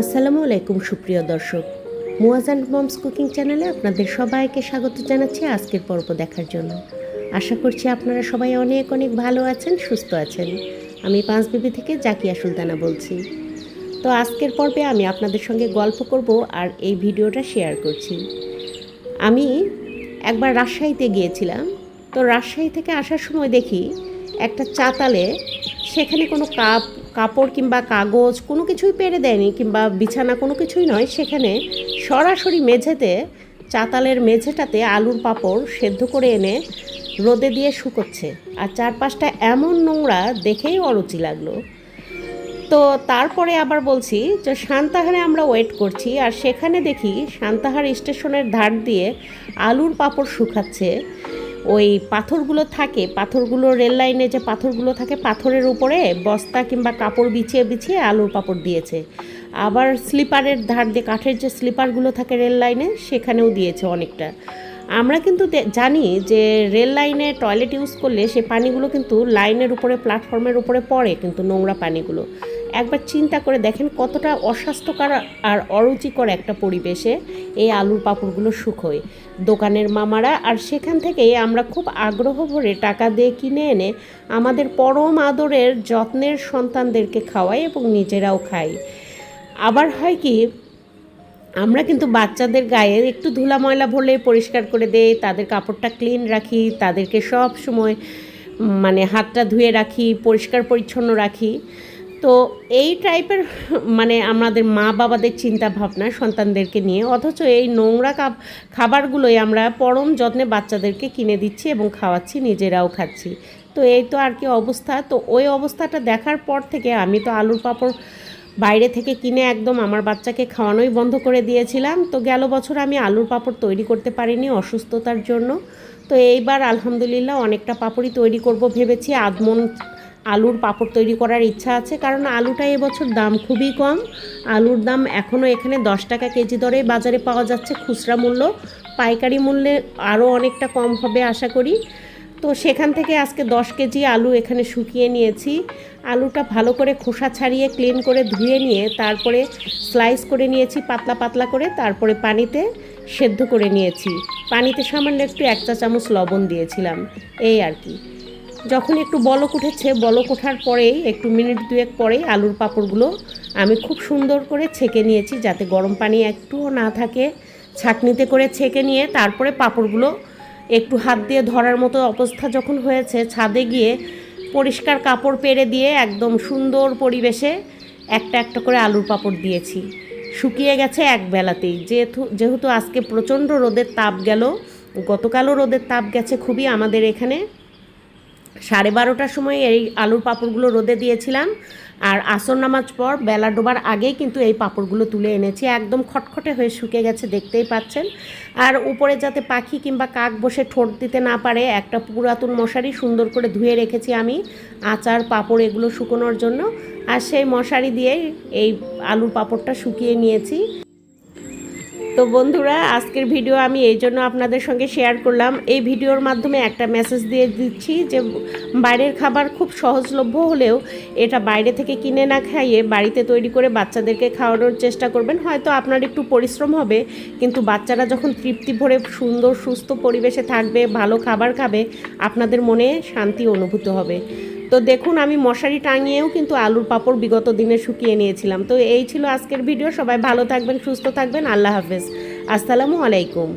আসসালামু আলাইকুম, সুপ্রিয় দর্শক। মুয়াজ অ্যান্ড মমস কুকিং চ্যানেলে আপনাদের সবাইকে স্বাগত জানাচ্ছি আজকের পর্ব দেখার জন্য। আশা করছি আপনারা সবাই অনেক অনেক ভালো আছেন, সুস্থ আছেন। আমি পাঁচ বিবি থেকে জাকিয়া সুলতানা বলছি। তো আজকের পর্বে আমি আপনাদের সঙ্গে গল্প করব আর এই ভিডিওটা শেয়ার করছি। আমি একবার রাজশাহীতে গিয়েছিলাম। তো রাজশাহী থেকে আসার সময় দেখি একটা চাতালে সেখানে কোনো কাপ কাপড় কিংবা কাগজ কোনো কিছুই পেরে দেয়নি কিংবা বিছানা কোনো কিছুই নয়, সেখানে সরাসরি মেঝেতে, চাতালের মেঝেটাতে আলুর পাপড় সেদ্ধ করে এনে রোদে দিয়ে শুকোচ্ছে। আর চারপাশটা এমন নোংরা দেখেই অরুচি লাগল। তো তারপরে আবার বলছি যে সান্তাহারে আমরা ওয়েট করছি, আর সেখানে দেখি সান্তাহার স্টেশনের ধার দিয়ে আলুর পাপড় শুকাচ্ছে। ওই পাথরগুলো থাকে, পাথরগুলো রেল লাইনে যে পাথরগুলো থাকে, পাথরের উপরে বস্তা কিংবা কাপড় বিছিয়ে বিছিয়ে আলুর পাপড় দিয়েছে। আবার স্লিপারের ধার দিয়ে, কাঠের যে স্লিপারগুলো থাকে রেল লাইনে, সেখানেও দিয়েছে অনেকটা। আমরা কিন্তু জানি যে রেল লাইনে টয়লেট ইউজ করলে সে পানিগুলো কিন্তু লাইনের উপরে, প্ল্যাটফর্মের উপরে পড়ে কিন্তু নোংরা পানিগুলো। একবার চিন্তা করে দেখেন কতটা অস্বাস্থ্যকর আর অরুচিকর একটা পরিবেশে এই আলুর পাপড়গুলো শুকোয়। দোকানের মামারা আর সেখান থেকেই আমরা খুব আগ্রহ ভরে টাকা দিয়ে কিনে এনে আমাদের পরম আদরের যত্নের সন্তানদেরকে খাওয়াই এবং নিজেরাও খাই। আবার হয় কি, আমরা কিন্তু বাচ্চাদের গায়ে একটু ধুলা ময়লা ভরলে পরিষ্কার করে দেই, তাদের কাপড়টা ক্লিন রাখি, তাদেরকে সব সময় মানে হাতটা ধুয়ে রাখি পরিষ্কার পরিচ্ছন্ন রাখি। তো এই টাইপের মানে আমাদের মা বাবাদের চিন্তা ভাবনা সন্তানদেরকে নিয়ে, অথচ এই নোংরা খাবারগুলোই আমরা পরম যত্নে বাচ্চাদেরকে কিনে দিচ্ছি এবং খাওয়াচ্ছি, নিজেরাও খাচ্ছি। তো এই তো আর কি অবস্থা। তো ওই অবস্থাটা দেখার পর থেকে আমি তো আলুর পাঁপড় বাইরে থেকে কিনে একদম আমার বাচ্চাকে খাওয়ানোই বন্ধ করে দিয়েছিলাম। তো গেল বছর আমি আলুর পাঁপড় তৈরি করতে পারিনি অসুস্থতার জন্য। তো এইবার আলহামদুলিল্লাহ অনেকটা পাঁপড়ই তৈরি করব ভেবেছি। আদমন আলুর পাঁপড় তৈরি করার ইচ্ছা আছে, কারণ আলুটা এবছর দাম খুবই কম। আলুর দাম এখনও এখানে দশ টাকা কেজি দরে বাজারে পাওয়া যাচ্ছে, খুচরা মূল্য। পাইকারি মূল্যে আরও অনেকটা কম হবে আশা করি। তো সেখান থেকে আজকে দশ কেজি আলু এখানে শুকিয়ে নিয়েছি। আলুটা ভালো করে খোসা ছাড়িয়ে ক্লিন করে ধুয়ে নিয়ে তারপরে স্লাইস করে নিয়েছি পাতলা পাতলা করে, তারপরে পানিতে সেদ্ধ করে নিয়েছি। পানিতে সামান্য একটু এক চা চামচ লবণ দিয়েছিলাম, এই আর কি। যখন একটু বলক উঠেছে, বলক ওঠার পরেই, একটু মিনিট দুয়েক পরেই আলুর পাঁপড়গুলো আমি খুব সুন্দর করে ছেঁকে নিয়েছি যাতে গরম পানি একটুও না থাকে। ছাঁকনিতে করে ছেঁকে নিয়ে তারপরে পাঁপড়গুলো একটু হাত দিয়ে ধরার মতো অবস্থা যখন হয়েছে, ছাদে গিয়ে পরিষ্কার কাপড় পেরে দিয়ে একদম সুন্দর পরিবেশে একটা একটা করে আলুর পাঁপড় দিয়েছি। শুকিয়ে গেছে এক বেলাতেই। যেহেতু যেহেতু আজকে প্রচণ্ড রোদের তাপ গেল, গতকালও রোদের তাপ গেছে, খুবই আমাদের এখানে। সাড়ে বারোটার সময় এই আলুর পাঁপড়গুলো রোদে দিয়েছিলাম। আর আসর নামাজ পর বেলা ডোবার আগেই কিন্তু এই পাঁপড়গুলো তুলে এনেছি। একদম খটখটে হয়ে শুকে গেছে, দেখতেই পাচ্ছেন। আর উপরে যাতে পাখি কিংবা কাক বসে ঠোঁট দিতে না পারে, একটা পুরাতন মশারি সুন্দর করে ধুয়ে রেখেছি আমি আচার, পাঁপড় এগুলো শুকোনোর জন্য। আর সেই মশারি দিয়ে এই আলুর পাঁপড়টা শুকিয়ে নিয়েছি। তো বন্ধুরা, আজকের ভিডিও আমি এই জন্য আপনাদের সঙ্গে শেয়ার করলাম। এই ভিডিওর মাধ্যমে একটা মেসেজ দিয়ে দিচ্ছি যে, বাইরের খাবার খুব সহজলভ্য হলেও এটা বাইরে থেকে কিনে না খাইয়ে বাড়িতে তৈরি করে বাচ্চাদেরকে খাওয়ানোর চেষ্টা করবেন। হয়তো আপনার একটু পরিশ্রম হবে, কিন্তু বাচ্চারা যখন তৃপ্তি ভরে সুন্দর, সুস্থ পরিবেশে থাকবে, ভালো খাবার খাবে, আপনাদের মনে শান্তি অনুভূত হবে। তো দেখুন, আমি মশারি টাঙিয়েও কিন্তু আলুর পাপড় বিগত দিনে শুকিয়ে নিয়েছিলাম। তো এই ছিল আজকের ভিডিও। সবাই ভালো থাকবেন, সুস্থ থাকবেন। আল্লাহ হাফেজ। আসসালামু আলাইকুম।